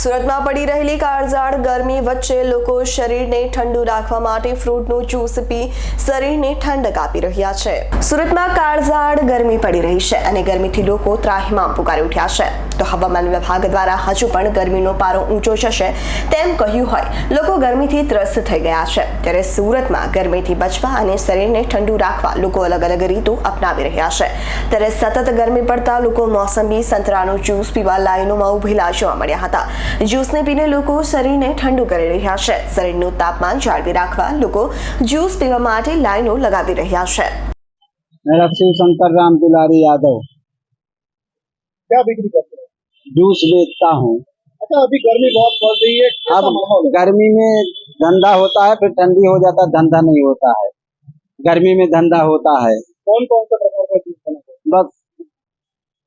સુરતમાં પડી રહેલી કાળઝાળ ગરમી વચ્ચે લોકો શરીરને ઠંડુ રાખવા માટે ફ્રૂટનું જ્યુસ પી શરીરને ઠંડક આપી રહ્યા છે. સુરતમાં કાળઝાળ ગરમી પડી રહી છે અને ગરમીથી લોકો ત્રાહિમામ પુકારી ઉઠ્યા છે. તો હવામાન વિભાગ દ્વારા હજુ પણ ગરમીનો પારો ઊંચો જશે તેમ કહ્યું હોય. લોકો ગરમીથી ત્રસ્ત થઈ ગયા છે. ત્યારે સુરતમાં ગરમીથી બચવા અને શરીરને ઠંડુ રાખવા લોકો અલગ અલગ રીતો અપનાવી રહ્યા છે. ત્યારે સતત ગરમી પડતા લોકો મોસંબી, સંતરાનું જ્યુસ પીવા લાઈનોમાં ઉભેલા જોવા મળ્યા હતા. જ્યુસને પીને લોકો શરીરને ઠંડુ કરી રહ્યા છે શરીરનું તાપમાન જાળવી રાખવા લોકો જ્યુસ પીવા માટે લાઈનો લગાવી રહ્યા છે मेरा शिव शंकर राम दुलारी यादव क्या बिक्री करते हैं जूस बेचता हूँ अच्छा अभी गर्मी बहुत पड़ रही है कैसा अब माहौल है? गर्मी में धंधा होता है फिर ठंडी हो जाता है धंधा नहीं होता है गर्मी में धंधा होता है कौन कौन सा प्रकार का जूस बनाते हैं बस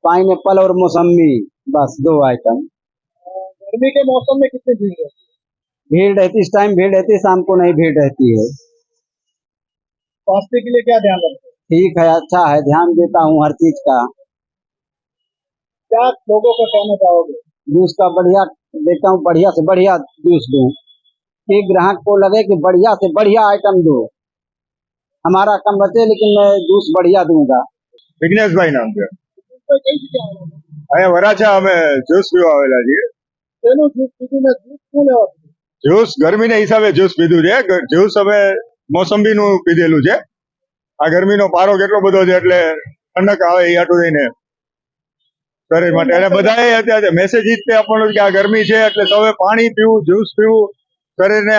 पाइन एप्पल और मौसम्बी बस दो आइटम अ, गर्मी के मौसम में कितनी भीड़ है भीड़ रहती इस टाइम भीड़ रहती है शाम को नहीं भीड़ रहती है स्वास्थ्य के लिए क्या ध्यान रखते हैं ठीक है अच्छा है ध्यान देता हूँ हर चीज का क्या लोगों को कहना चाहोगे जूस का बढ़िया देता हूँ बढ़िया से बढ़िया जूस दूँ कि ग्राहक को लगे कि बढ़िया से बढ़िया आइटम दो हमारा कम बचे लेकिन मैं जूस बढ़िया दूंगा વિઘ્નેશભાઈ નામ છે તો કઈ જગ્યાએ આવો છો? અહીંયા વરાછા અમે જ્યુસ પીવા આવેલા છીએ તેનું જ્યુસ પીધું જ્યુસ શું લેવા? જ્યુસ ગરમીના હિસાબે જ્યુસ પીધું છે. જ્યુસ અમે મોસંબીનું પીધેલું છે. આ ગરમીનો પારો કેટલો બધો છે એટલે ઠંડક આવે એ આટું થઈને. શરીર માટે. એટલે બધાએ અત્યારે મેસેજ જ તે આપવાનો કે આ ગરમી છે એટલે સૌએ પાણી પીવું જ્યુસ પીવું, શરીરને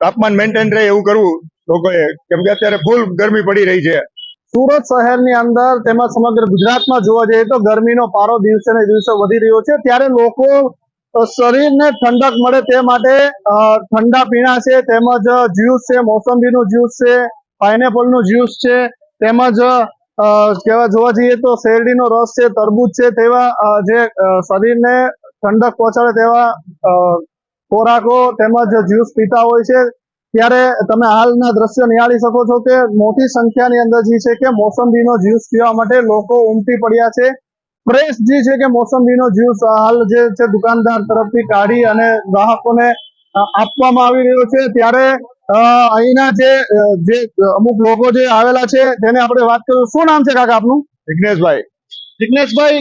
તાપમાન મેન્ટેન રહે એવું કરવું લોકોએ. કેમ કે અત્યારે ફૂલ ગરમી પડી રહી છે. સુરત શહેરની અંદર તેમજ સમગ્ર ગુજરાતમાં જોવા જઈએ તો ગરમીનો પારો દિવસે ને દિવસે વધી રહ્યો છે. ત્યારે લોકો શરીરને ઠંડક મળે તે માટે ઠંડા પીણા છે તેમજ જ્યુસ છે મોસંબીનું જ્યુસ છે પાઇનેપલનું જ્યુસ છે તેમજ અ, કહેવા જોવા જઈએ તો શેરડીનો રસ છે તરબૂચ છે તેવા જે શરીરને ઠંડક પહોંચાડે તેવા ખોરાકો તેમજ જ્યુસ પીતા હોય છે. ત્યારે તમે હાલના દ્રશ્યો નિહાળી શકો છો કે મોટી સંખ્યાની અંદર જે છે કે મોસંબીનો જ્યુસ પીવા માટે લોકો ઉમટી પડ્યા છે. ફ્રેશ જે છે કે મોસંબીનો જ્યુસ હાલ જે છે દુકાનદાર તરફથી કાઢી અને ગ્રાહકોને આપવામાં આવી રહ્યો છે. ત્યારે અહીંના જે જે અમુક લોકો જે આવેલા છે તેને આપણે વાત કરીશું શું નામ છે કાકા આપનું? વિઘ્નેશભાઈ જિગ્નેશભાઈ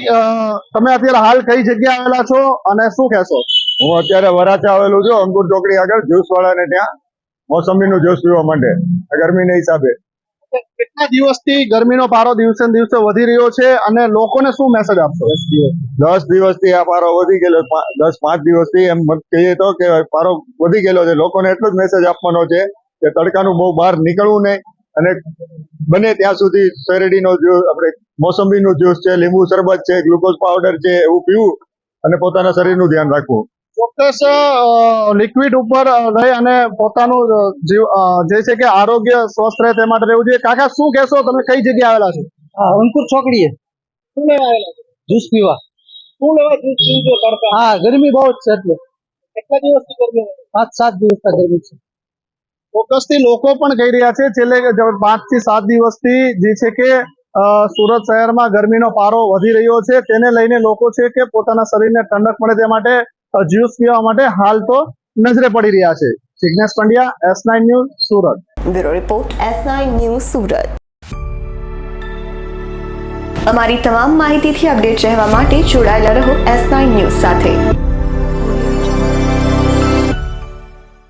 તમે અત્યારે હાલ કઈ જગ્યાએ આવેલા છો અને શું કહેશો? હું અત્યારે વરાછા આવેલું છું અંકુર ચોકડી આગળ જ્યુસ વાળાને ત્યાં. મોસંબીનું જ્યુસ પીવા માટે ગરમી ગરમીના હિસાબે. કેટલા દિવસથી ગરમીનો પારો દિવસે દિવસે વધી રહ્યો છે અને લોકોને શું મેસેજ આપશો? દસ દિવસથી આ પારો વધી ગયેલો દસ પાંચ દિવસથી એમ કહીએ તો કે પારો વધી ગયેલો છે. લોકોને એટલો જ મેસેજ આપવાનો છે કે તડકાનું બહુ બહાર નીકળવું નહીં અને બને ત્યાં સુધી શેરડીનો જ્યુસ આપણે મોસંબીનું જ્યુસ છે લીંબુ શરબત છે ગ્લુકોઝ પાવડર છે એવું પીવું અને પોતાના શરીરનું ધ્યાન રાખવું. ચોક્કસ લિક્વિડ ઉપર રહી અને પોતાનું જીવ જે છે કે આરોગ્ય સ્વસ્થ રહે તે માટે રહેવું જોઈએ. કાકા શું કહેશો? તમે કઈ જગ્યાએ આવેલા છો? હા અંકુર ચોકડીએ. શું લેવા આવેલા છો? જ્યુસ પીવા. શું લેવા જ્યુસ પીવું કરતા હા ગરમી બહુ જ છે એટલે. કેટલા દિવસથી ગરમી પાંચ સાત દિવસના ગરમી છે. ચોક્કસથી લોકો પણ કહી રહ્યા છે છેલ્લે પાંચથી સાત દિવસથી જે છે કે સુરત શહેરમાં ગરમીનો પારો વધી રહ્યો છે. તેને લઈને લોકો છે કે પોતાના શરીરને ઠંડક મળે તે માટે જ્યુસ પીવા માટે હાલ તો નજરે પડી રહ્યા છે. Jignesh Pandya, S nine news, Surat. Bureau report, S nine news, Surat. અમારી તમામ માહિતીથી અપડેટ રહેવા માટે જોડાયેલા રહો એસ નાઇન ન્યૂઝ સાથે.